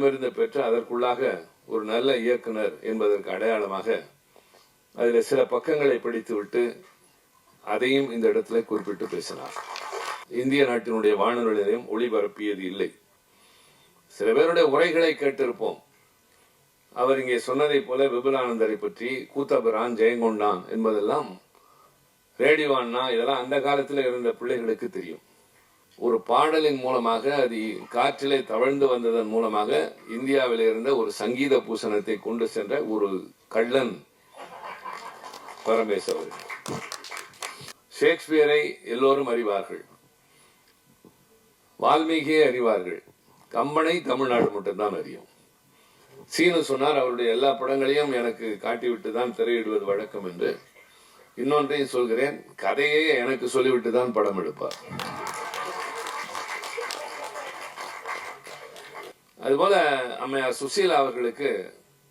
நூலினை பெற்று அதற்குள்ளாக ஒரு நல்ல இயக்குனர் என்பதற்கு அடையாளமாக அதில் சில பக்கங்களை படித்துவிட்டு அதையும் இந்த இடத்துல குறிப்பிட்டு பேசினார். இந்திய நாட்டினுடைய வானொலி நிலையம் ஒளிபரப்பியது இல்லை. சில பேருடைய உரைகளை கேட்டிருப்போம். அவர் இங்கே சொன்னதை போல விபுலானந்தரை பற்றி கூத்தபிரான் ஜெயங்கொண்டான் என்பதெல்லாம் ரேடியோன்னா இதெல்லாம் அந்த காலத்தில் இருந்த பிள்ளைகளுக்கு தெரியும். ஒரு பாடலின் மூலமாக அது காற்றிலே தவழ்ந்து வந்ததன் மூலமாக இந்தியாவில் இருந்த ஒரு சங்கீத பூசணத்தை கொண்டு சென்ற ஒரு கள்ளன் பரமேஸ் அவர்கள். ஷேக்ஸ்பியரை எல்லோரும் அறிவார்கள். வால்மீகியை அறிவார்கள். கம்பனை தமிழ்நாடு மட்டும்தான் அறியும். சீனு சொன்னார் அவருடைய எல்லா படங்களையும் எனக்கு காட்டிவிட்டு தான் திரையிடுவது வழக்கம் என்று. இன்னொன்றையும் சொல்கிறேன் கதையே எனக்கு சொல்லிவிட்டு தான் படம் எடுப்பார். அதுபோல அம்மையார் சுசீலா அவர்களுக்கு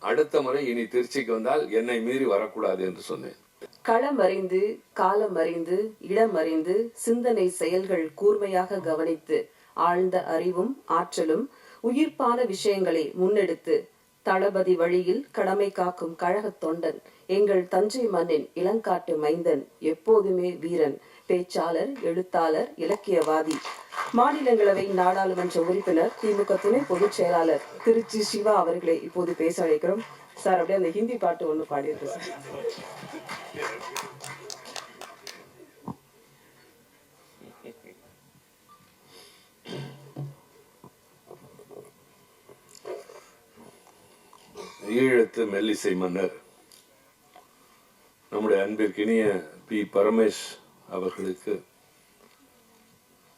அடுத்த முறை இனி திருச்சிக்கு வந்தால் என்னை மீறி வரக்கூடாது என்று சொன்னேன். களம் அறிந்து காலம் அறிந்து இடம் அறிந்து சிந்தனை செயல்கள் கூர்மையாக கவனித்து ஆழ்ந்த அறிவும் ஆற்றலும் உயிர்ப்பான விஷயங்களை முன்னெடுத்து தளபதி வழியில் கடமை காக்கும் கழக தொண்டன் எங்கள் தஞ்சை மண்ணின் இளங்காட்டு மைந்தன் எப்போதுமே வீரன் பேச்சாளர் எழுத்தாளர் இலக்கியவாதி மாநிலங்களவை நாடாளுமன்ற உறுப்பினர் திமுக துணை பொதுச் செயலாளர் திருச்சி சிவா அவர்களை இப்போது பேச அழைக்கிறோம் சார் அப்படியே அந்த ஹிந்தி பாட்டு ஒன்று பாடியிருக்கோம் சார். ஈழத்து மெல்லிசை மன்னர் நம்முடைய அன்பிற்கினிய பி. பரமேஷ் அவர்களுக்கு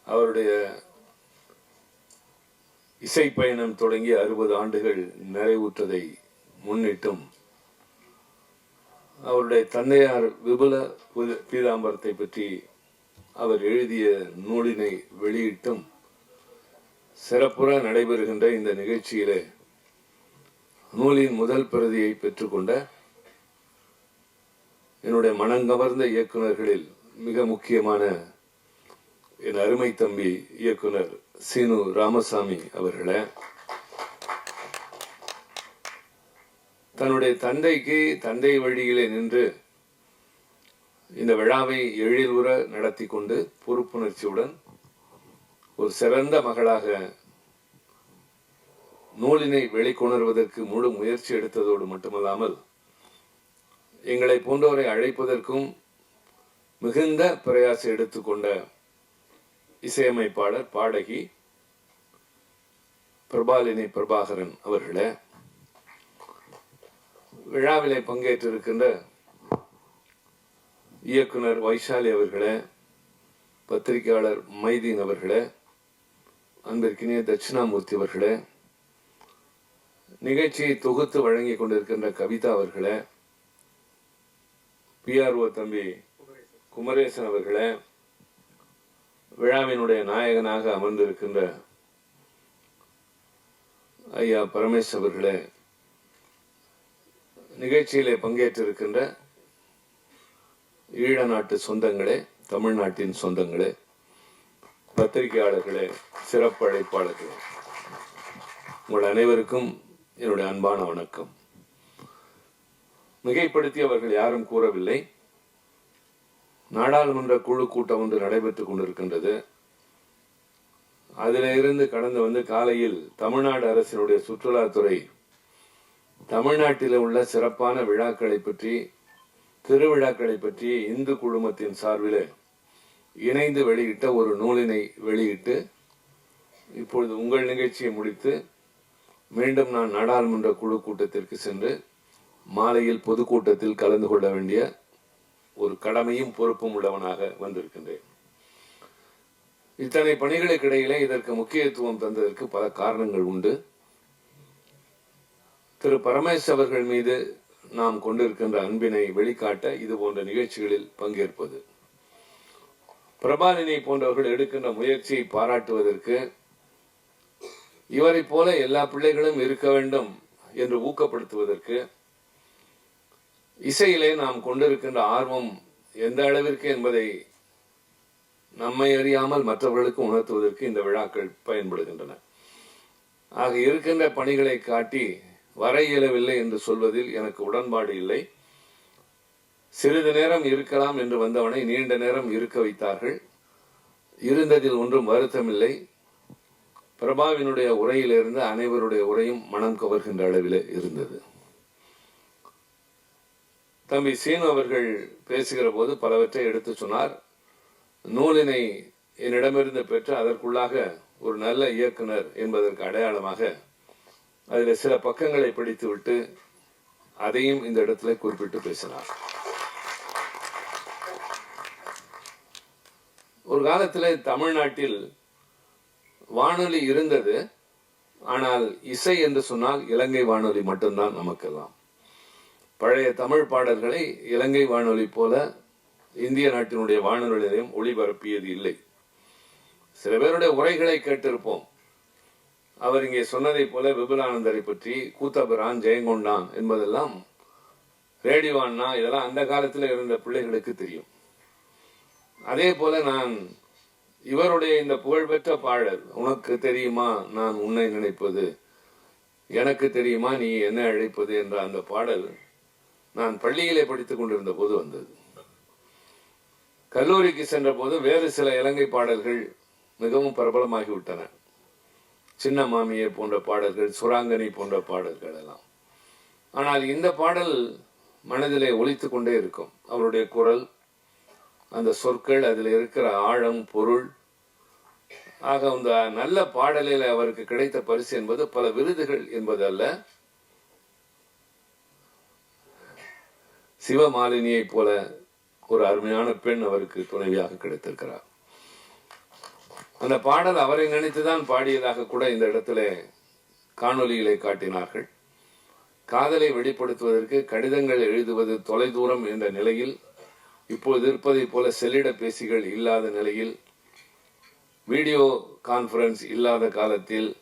அவருடைய இசை பயணம் தொடங்கி அறுபது ஆண்டுகள் நிறைவுற்றதை முன்னிட்டும் அவருடைய தந்தையார் விபுல பீதாம்பரத்தை பற்றி அவர் எழுதிய நூலினை வெளியிட்டும் சிறப்புற நடைபெறுகின்ற இந்த நிகழ்ச்சியிலே நூலின் முதல் பிரதியை பெற்றுக்கொண்ட என்னுடைய மனங்கவர்ந்த இயக்குநர்களில் மிக முக்கியமான என் அருமை தம்பி இயக்குனர் சீனு ராமசாமி அவர்களை தன்னுடைய தந்தைக்கு தந்தை வழியிலே நின்று இந்த விழாவை எழிலுற நடத்தி கொண்டு பொறுப்புணர்ச்சியுடன் ஒரு சிறந்த மகளாக நூலினை வெளிக்கொணர்வதற்கு முழு முயற்சி எடுத்ததோடு மட்டுமல்லாமல் எங்களை போன்றவரை அழைப்பதற்கும் மிகுந்த பிரயாசம் எடுத்துக்கொண்ட இசையமைப்பாளர் பாடகி பிரபாலினி பிரபாகரன் அவர்களே விழாவிலே பங்கேற்றிருக்கின்ற இயக்குனர் வைஷாலி அவர்களே பத்திரிகையாளர் மைதீன் அவர்களே அன்பிற்கினிய தட்சிணாமூர்த்தி அவர்களே நிகழ்ச்சியை தொகுத்து வழங்கி கொண்டிருக்கின்ற கவிதா அவர்களே பிஆர்ஓ தம்பி குமரேசன் அவர்களே விழாவினுடைய நாயகனாக அமர்ந்திருக்கின்ற ஐயா பரமேஷ் அவர்களே நிகழ்ச்சியிலே பங்கேற்றிருக்கின்ற ஈழ நாட்டு சொந்தங்களே தமிழ்நாட்டின் சொந்தங்களே பத்திரிகையாளர்களே சிறப்பு அழைப்பாளர்களே உங்கள் அனைவருக்கும் என்னுடைய அன்பான வணக்கம். மிகைப்படுத்தி அவர்கள் யாரும் கூறவில்லை. நாடாளுமன்ற குழு கூட்டம் ஒன்று நடைபெற்றுக் கொண்டிருக்கின்றது. அதிலிருந்து கடந்து வந்து காலையில் தமிழ்நாடு அரசினுடைய சுற்றுலாத்துறை தமிழ்நாட்டில் உள்ள சிறப்பான விழாக்களை பற்றி திருவிழாக்களை பற்றி இந்து குழுமத்தின் சார்பில் இணைந்து வெளியிட்ட ஒரு நூலினை வெளியிட்டு இப்பொழுது உங்கள் நிகழ்ச்சியை முடித்து மீண்டும் நான் நாடாளுமன்ற குழு கூட்டத்திற்கு சென்று மாலையில் பொதுக்கூட்டத்தில் கலந்து கொள்ள வேண்டிய ஒரு கடமையும் பொறுப்பும் உள்ளவனாக வந்திருக்கின்றேன். இத்தனை பணிகளுக்கு இடையிலே இதற்கு முக்கியத்துவம் தந்ததற்கு பல காரணங்கள் உண்டு. திரு பரமேஷ் அவர்கள் மீது நாம் கொண்டிருக்கின்ற அன்பினை வெளிக்காட்ட இது போன்ற நிகழ்ச்சிகளில் பங்கேற்பது. பிரபாலினை போன்றவர்கள் எடுக்கின்ற முயற்சியை பாராட்டுவதற்கு இவரைப் போல எல்லா பிள்ளைகளும் இருக்க வேண்டும் என்று ஊக்கப்படுத்துவதற்கு இசையிலே நாம் கொண்டிருக்கின்ற ஆர்வம் எந்த அளவிற்கு என்பதை நம்மை அறியாமல் மற்றவர்களுக்கு உணர்த்துவதற்கு இந்த விழாக்கள் பயன்படுகின்றன. ஆக இருக்கின்ற பணிகளை காட்டி வர இயலவில்லை என்று சொல்வதில் எனக்கு உடன்பாடு இல்லை. சிறிது நேரம் இருக்கலாம் என்று வந்தவனை நீண்ட நேரம் இருக்க வைத்தார்கள். இருந்ததில் ஒன்றும் வருத்தமில்லை. பிரபாவினுடைய உரையிலிருந்து அனைவருடைய உரையும் மனம் கவர்கின்ற அளவிலே இருந்தது. தம்பி சீனு அவர்கள் பேசுகிற போது பலவற்றை எடுத்து சொன்னார். நூலினை என்னிடமிருந்து பெற்று அதற்குள்ளாக ஒரு நல்ல இயக்குனர் என்பதற்கு அடையாளமாக அதில் சில பக்கங்களை பிடித்துவிட்டு அதையும் இந்த இடத்துல குறிப்பிட்டு பேசினார். ஒரு காலத்தில் தமிழ்நாட்டில் வானொலி இருந்தது. ஆனால் இசை என்று சொன்னால் இலங்கை வானொலி மட்டும்தான் நமக்கெல்லாம். பழைய தமிழ் பாடல்களை இலங்கை வானொலி போல இந்திய நாட்டினுடைய வானொலி நிலையம் ஒளிபரப்பியது இல்லை. சில பேருடைய உரைகளை கேட்டிருப்போம். அவர் இங்கே சொன்னதைப் போல விபுலானந்தரை பற்றி கூத்தபிரான் ஜெயங்கொண்டான் என்பதெல்லாம் ரேடிவான்னா இதெல்லாம் அந்த காலத்தில் இருந்த பிள்ளைகளுக்கு தெரியும். அதே போல நான் இவருடைய இந்த புகழ்பெற்ற பாடல் உனக்கு தெரியுமா நான் உன்னை நினைப்பது? எனக்கு தெரியுமா நீ என்ன அழைப்பது? என்ற அந்த பாடல் நான் பள்ளியிலே படித்துக் கொண்டிருந்த போது வந்தது. கல்லூரிக்கு சென்ற போது வேறு சில இலங்கை பாடல்கள் மிகவும் பிரபலமாகிவிட்டன. சின்ன மாமியை போன்ற பாடல்கள் சுராங்கனி போன்ற பாடல்கள் எல்லாம். ஆனால் இந்த பாடல் மனதிலே ஒழித்து கொண்டே இருக்கும். அவருடைய குரல் அந்த சொற்கள் அதில் இருக்கிற ஆழம் பொருள் ஆக அந்த நல்ல பாடலில் அவருக்கு கிடைத்த பரிசு என்பது பல விருதுகள் என்பதல்ல அல்ல சிவமாலினியை போல ஒரு அருமையான பெண் அவருக்கு துணைவியாக கிடைத்திருக்கிறார். அந்த பாடல் அவரை நினைத்துதான் பாடியதாக கூட இந்த இடத்துல காணொலிகளை காட்டினார்கள். காதலை வெளிப்படுத்துவதற்கு கடிதங்கள் எழுதுவது தொலைதூரம் என்ற நிலையில் இப்போது இருப்பதைப் போல செல்லிட பேசிகள் இல்லாத நிலையில் வீடியோ கான்ஃபரன்ஸ் இல்லாத காலத்தில்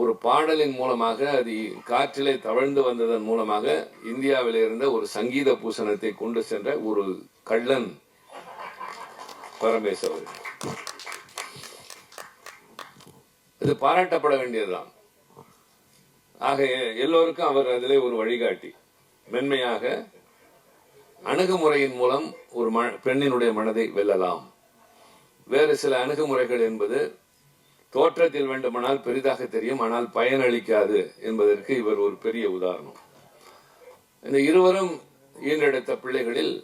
ஒரு பாடலின் மூலமாக அது காற்றிலே தவழ்ந்து வந்ததன் மூலமாக இந்தியாவில் இருந்த ஒரு சங்கீத பூசணத்தை கொண்டு சென்ற ஒரு கள்ளன் பரமேஸ்வரர் இது பாராட்டப்பட வேண்டியதுதான். ஆக எல்லோருக்கும் அவர் அதிலே ஒரு வழிகாட்டி. மென்மையாக அணுகுமுறையின் மூலம் ஒரு பெண்ணினுடைய மனதை வெல்லலாம். வேறு சில அணுகுமுறைகள் என்பது தோற்றத்தில் வேண்டுமானால் பெரிதாக தெரியும் ஆனால் பயனளிக்காது என்பதற்கு இவர் ஒரு பெரிய உதாரணம். இந்த இருவரும் ஈன்றெடுத்த பிள்ளைகளில்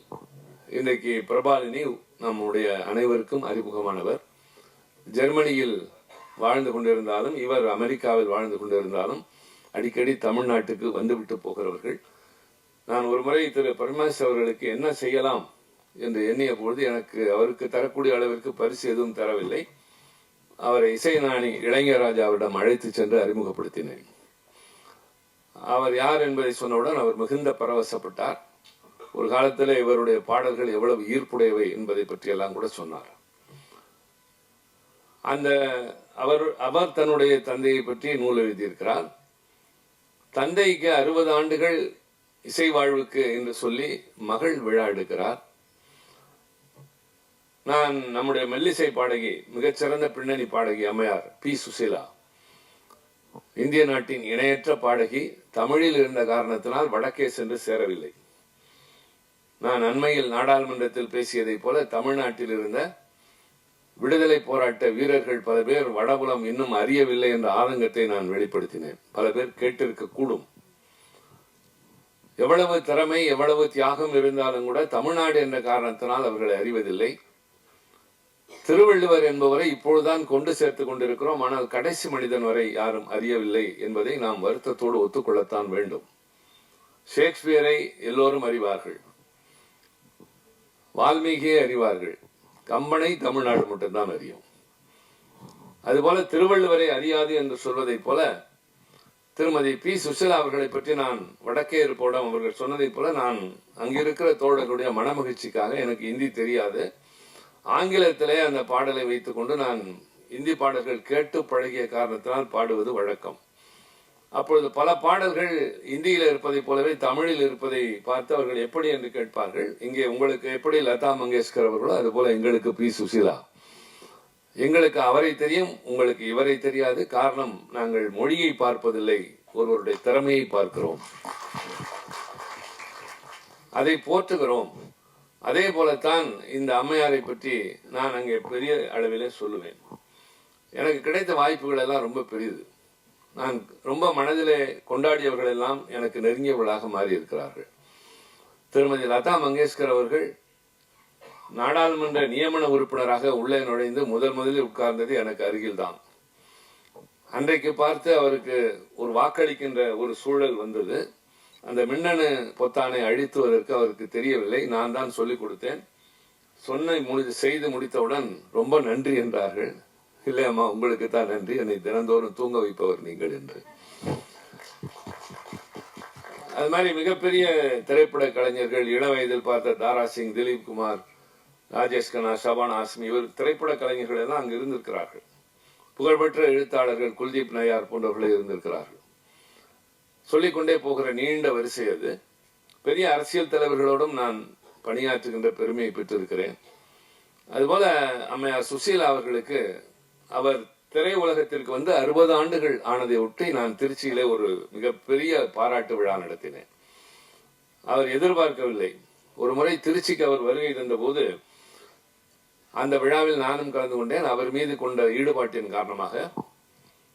இன்றைக்கு பிரபாலினி நம்முடைய அனைவருக்கும் அறிமுகமானவர். ஜெர்மனியில் வாழ்ந்து கொண்டிருந்தாலும் இவர் அமெரிக்காவில் வாழ்ந்து கொண்டிருந்தாலும் அடிக்கடி தமிழ்நாட்டுக்கு வந்துவிட்டு போகிறவர்கள். நான் ஒரு முறை திரு பரமேஸ் அவர்களுக்கு என்ன செய்யலாம் என்று எண்ணிய பொழுது எனக்கு அவருக்கு தரக்கூடிய அளவிற்கு பரிசு எதுவும் தரவில்லை. அவரை இசைஞானி இளைஞராஜாவிடம் அழைத்து சென்று அறிமுகப்படுத்தினேன். அவர் யார் என்பதை சொன்னவுடன் அவர் மிகுந்த பரவசப்பட்டார். ஒரு காலத்தில் இவருடைய பாடல்கள் எவ்வளவு ஈர்ப்புடையவை என்பதை பற்றியெல்லாம் கூட சொன்னார். அந்த அவர் அவர் தன்னுடைய தந்தையை பற்றி நூல் எழுதியிருக்கிறார். தந்தைக்கு அறுபது ஆண்டுகள் இசை வாழ்வுக்கு என்று சொல்லி மகள் விழா எடுக்கிறார். நான் நம்முடைய மெல்லிசை பாடகி மிகச்சிறந்த பின்னணி பாடகி அம்மையார் பி. சுசீலா. இந்திய நாட்டின் இணையற்ற பாடகி தமிழில் இருந்த காரணத்தினால் வடக்கே சென்று சேரவில்லை. நான் அண்மையில் நாடாளுமன்றத்தில் பேசியதைப் போல தமிழ்நாட்டில் இருந்த விடுதலை போராட்ட வீரர்கள் பல பேர் வடபுலம் இன்னும் அறியவில்லை என்ற ஆதங்கத்தை நான் வெளிப்படுத்தினேன். பல பேர் கேட்டிருக்க கூடும். எவ்வளவு திறமை எவ்வளவு தியாகம் இருந்தாலும் கூட தமிழ்நாடு என்ற காரணத்தினால் அவர்களை அறிவதில்லை. திருவள்ளுவர் என்பவரை இப்பொழுதுதான் கொண்டு சேர்த்துக் கொண்டிருக்கிறோம். ஆனால் கடைசி மனிதன் வரை யாரும் அறியவில்லை என்பதை நாம் வருத்தத்தோடு ஒத்துக்கொள்ளத்தான் வேண்டும். ஷேக்ஸ்பியரை எல்லோரும் அறிவார்கள். வால்மீகியை அறிவார்கள். கம்பனை தமிழ்நாடு மட்டும்தான் அறியும். அதுபோல திருவள்ளுவரை அறியாது என்று சொல்வதைப் போல திருமதி பி. சுஷிலா அவர்களை பற்றி நான் வடக்கே இருப்போடம் அவர்கள் சொன்னதைப் போல நான் அங்கிருக்கிற தோழர்களுடைய மனமகிழ்ச்சிக்காக எனக்கு இந்தி தெரியாது. ஆங்கிலத்திலே அந்த பாடலை வைத்துக்கொண்டு நான் இந்தி பாடல்கள் கேட்டு பழகிய காரணத்தினால் பாடுவது வழக்கம். அப்பொழுது பல பாடல்கள் இந்தியில் இருப்பதைப் போலவே தமிழில் இருப்பதை பார்த்து அவர்கள் எப்படி என்று கேட்பார்கள். இங்கே உங்களுக்கு எப்படி லதா மங்கேஷ்கர் அவர்களோ அதுபோல எங்களுக்கு பி. சுசிலா. எங்களுக்கு அவரை தெரியும் உங்களுக்கு இவரை தெரியாது. காரணம் நாங்கள் மொழியை பார்ப்பதில்லை. ஒருவருடைய திறமையை பார்க்கிறோம். அதை போற்றுகிறோம். அதே போலத்தான் இந்த அம்மையாரை பற்றி நான் அங்கே பெரிய அளவிலே சொல்லுவேன். எனக்கு கிடைத்த வாய்ப்புகள் எல்லாம் ரொம்ப பெரியது. நான் ரொம்ப மனதிலே கொண்டாடியவர்கள் எல்லாம் எனக்கு நெருங்கியவர்களாக மாறி இருக்கிறார்கள் திருமதி லதா மங்கேஷ்கர் அவர்கள் நாடாளுமன்ற நியமன உறுப்பினராக உள்ளே நுழைந்து முதல் முதலில் உட்கார்ந்தது எனக்கு அருகில்தான். அன்றைக்கு பார்த்து அவருக்கு ஒரு வாக்களிக்கின்ற ஒரு சூழல் வந்தது. அந்த மின்னணு பொத்தானை அழித்துவதற்கு அவருக்கு தெரியவில்லை. நான் தான் சொல்லிக் கொடுத்தேன். சொன்னை முடி செய்து முடித்தவுடன் ரொம்ப நன்றி என்றார்கள். இல்லை அம்மா உங்களுக்கு தான் நன்றி. என்னை தினந்தோறும் தூங்க வைப்பவர் நீங்கள் என்று. அது மாதிரி மிகப்பெரிய திரைப்பட கலைஞர்கள் இள வயதில் பார்த்த தாரா சிங் திலீப் குமார் ராஜேஷ் கண்ணா ஷபான் ஆஸ்மி இவர் திரைப்பட கலைஞர்கள் எல்லாம் அங்கு இருந்திருக்கிறார்கள். புகழ்பெற்ற எழுத்தாளர்கள் குல்தீப் நயார் போன்றவர்களே இருந்திருக்கிறார்கள். சொல்லிக்கொண்டே போகிற நீண்ட வரிசை அது. பெரிய அரசியல் தலைவர்களோடும் நான் பணியாற்றுகின்ற பெருமையை பெற்றிருக்கிறேன். அதுபோல அம்மையார் சுசீலா அவர்களுக்கு அவர் திரை உலகத்திற்கு வந்து அறுபது ஆண்டுகள் ஆனதை ஒட்டி நான் திருச்சியிலே ஒரு மிகப்பெரிய பாராட்டு விழா நடத்தினேன். அவர் எதிர்பார்க்கவில்லை. ஒரு முறை திருச்சிக்கு அவர் வருகை தந்தபோது அந்த விழாவில் நானும் கலந்து கொண்டேன். அவர் மீது கொண்ட ஈடுபாட்டின் காரணமாக.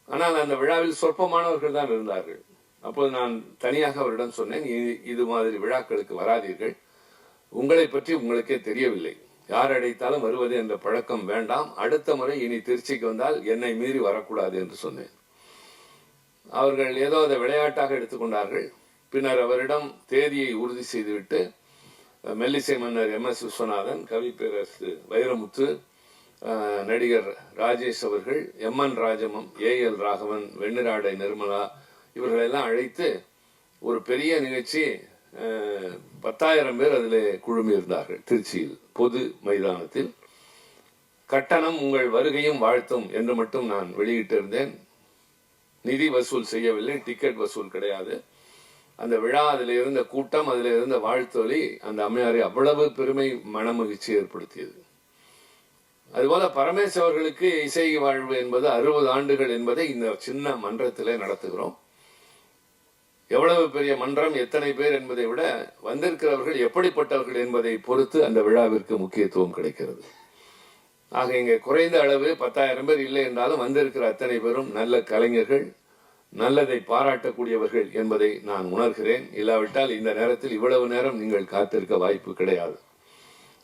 ஆனால் அந்த விழாவில் சொற்பமானவர்கள் தான் இருந்தார்கள். அப்போது நான் தனியாக அவரிடம் சொன்னேன் இது மாதிரி விழாக்களுக்கு வராதீர்கள். உங்களை பற்றி உங்களுக்கே தெரியவில்லை. யார் அடைத்தாலும் வருவது என்ற பழக்கம் வேண்டாம். அடுத்த முறை இனி திருச்சிக்கு வந்தால் என்னை மீறி வரக்கூடாது என்று சொன்னேன். அவர்கள் ஏதோ அதை விளையாட்டாக எடுத்துக்கொண்டார்கள். பின்னர் அவரிடம் தேதியை உறுதி செய்துவிட்டு மெல்லிசை மன்னர் எம். எஸ். விஸ்வநாதன் கவி பேரரசு வைரமுத்து நடிகர் ராஜேஷ் அவர்கள் M. N. Rajamam A. L. Raghavan Venniradai Nirmala இவர்களெல்லாம் அழைத்து ஒரு பெரிய நிகழ்ச்சி பத்தாயிரம் பேர் அதில் குழுமி இருந்தார்கள் திருச்சியில் பொது மைதானத்தில். கட்டணம் உங்கள் வருகையும் வாழ்த்தும் என்று மட்டும் நான் வெளியிட்டிருந்தேன். நிதி வசூல் செய்யவில்லை டிக்கெட் வசூல் கிடையாது. அந்த விழா அதில் இருந்த கூட்டம் அதில் இருந்த வாழ்த்தொலி அந்த அம்மையாரை அவ்வளவு பெருமை மனமகிழ்ச்சி ஏற்படுத்தியது. அதுபோல பரமேஸ்வர்களுக்கு இசை வாழ்வு என்பது அறுபது ஆண்டுகள் என்பதை இந்த சின்ன மன்றத்திலே நடத்துகிறோம். எவ்வளவு பெரிய மன்றம் எத்தனை பேர் என்பதை விட வந்திருக்கிறவர்கள் எப்படிப்பட்டவர்கள் என்பதை பொறுத்து அந்த விழாவிற்கு முக்கியத்துவம் கிடைக்கிறது. ஆக இங்கே குறைந்த அளவு பத்தாயிரம் பேர் இல்லை என்றாலும் வந்திருக்கிற அத்தனை பேரும் நல்ல கலைஞர்கள் நல்லதை பாராட்டக்கூடியவர்கள் என்பதை நான் உணர்கிறேன். இல்லாவிட்டால் இந்த நேரத்தில் இவ்வளவு நேரம் நீங்கள் காத்திருக்க வாய்ப்பு கிடையாது.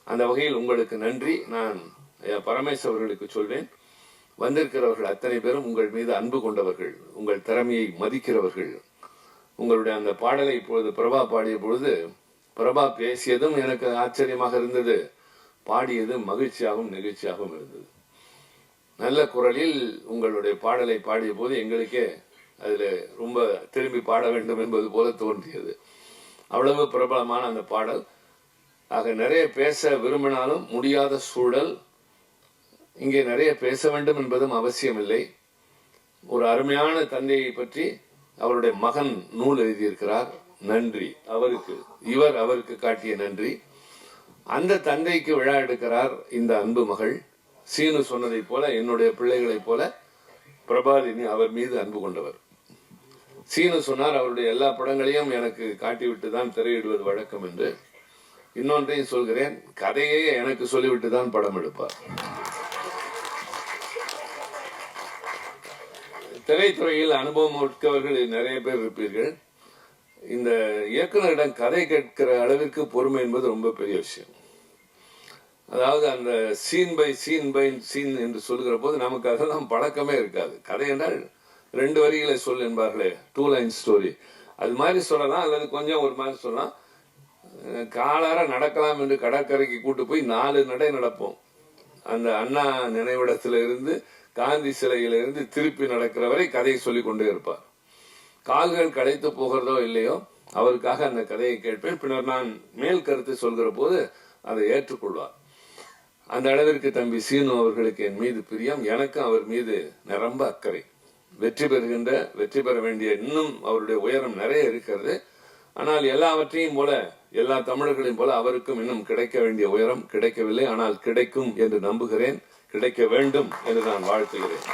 அந்த வகையில் உங்களுக்கு நன்றி. நான் ஐயா அவர்களுக்கு சொல்வேன். வந்திருக்கிறவர்கள் அத்தனை பேரும் உங்கள் மீது அன்பு கொண்டவர்கள் உங்கள் திறமையை மதிக்கிறவர்கள் உங்களுடைய அந்த பாடலை இப்பொழுது பிரபா பாடிய பொழுது பிரபா பேசியதும் எனக்கு ஆச்சரியமாக இருந்தது. பாடியது மகிழ்ச்சியாகவும் நெகிழ்ச்சியாகவும் இருந்தது. நல்ல குரலில் உங்களுடைய பாடலை பாடிய போது எங்களுக்கே அதில் ரொம்ப திரும்பி பாட வேண்டும் என்பது போல தோன்றியது. அவ்வளவு பிரபலமான அந்த பாடல். ஆக நிறைய பேச விரும்பினாலும் முடியாத சூழல். இங்கே நிறைய பேச வேண்டும் என்பதும் அவசியமில்லை. ஒரு அருமையான தந்தையை பற்றி அவருடைய மகன் நூல் எழுதியிருக்கிறார் நன்றி. அவருக்கு இவர் அவருக்கு காட்டிய நன்றி. அந்த தந்தைக்கு விழா எடுக்கிறார் இந்த அன்பு மகள். சீனு சொன்னதைப் போல என்னுடைய பிள்ளைகளைப் போல பிரபாதினி அவர் மீது அன்பு கொண்டவர். சீனு சொன்னார் அவருடைய எல்லா படங்களையும் எனக்கு காட்டிவிட்டு தான் திரையிடுவது வழக்கம் என்று. இன்னொன்றையும் சொல்கிறேன் கதையே எனக்கு சொல்லிவிட்டு தான் படம் எடுப்பார். திரைத்துறையில் அனுபவம் மிக்கவர்கள் நிறைய பேர் இருப்பீர்கள். இந்த இயக்குனரிடம் கதை கேட்கிற அளவிற்கு பொறுமை என்பது ரொம்ப பெரிய விஷயம். அதாவது அந்த scene by scene by scene என்று சொல்லுகிற போது நமக்கு அதெல்லாம் பழக்கமே இருக்காது. கதை என்றால் ரெண்டு வரிகளை சொல் என்பார்களே டூ லைன் ஸ்டோரி அது மாதிரி சொல்லலாம் அல்லது கொஞ்சம் ஒரு மாதிரி சொல்லலாம். காலார நடக்கலாம் என்று கடற்கரைக்கு கூட்டு போய் நாலு நடை நடப்போம். அந்த அண்ணா நினைவிடத்துல இருந்து காந்தி சிலையிலிருந்து திருப்பி நடக்கிற வரை கதையை சொல்லிக் கொண்டே இருப்பார். கால்கள் களைத்து போகிறதோ இல்லையோ அவருக்காக அந்த கதையை கேட்பேன். பின்னர் நான் மேல் கருத்து சொல்கிற போது அதை ஏற்றுக்கொள்வார். அந்த அளவிற்கு தம்பி சீனு அவர்களுக்கு என் மீது பிரியம். எனக்கும் அவர் மீது நிரம்ப அக்கறை. வெற்றி பெறுகின்ற வெற்றி பெற வேண்டிய இன்னும் அவருடைய உயரம் நிறைய இருக்கிறது. ஆனால் எல்லாவற்றையும் போல எல்லா தமிழர்களையும் போல அவருக்கும் இன்னும் கிடைக்க வேண்டிய உயரம் கிடைக்கவில்லை. ஆனால் கிடைக்கும் என்று நம்புகிறேன். கிடைக்க வேண்டும் என்று நான் வாழ்த்துகிறேன்.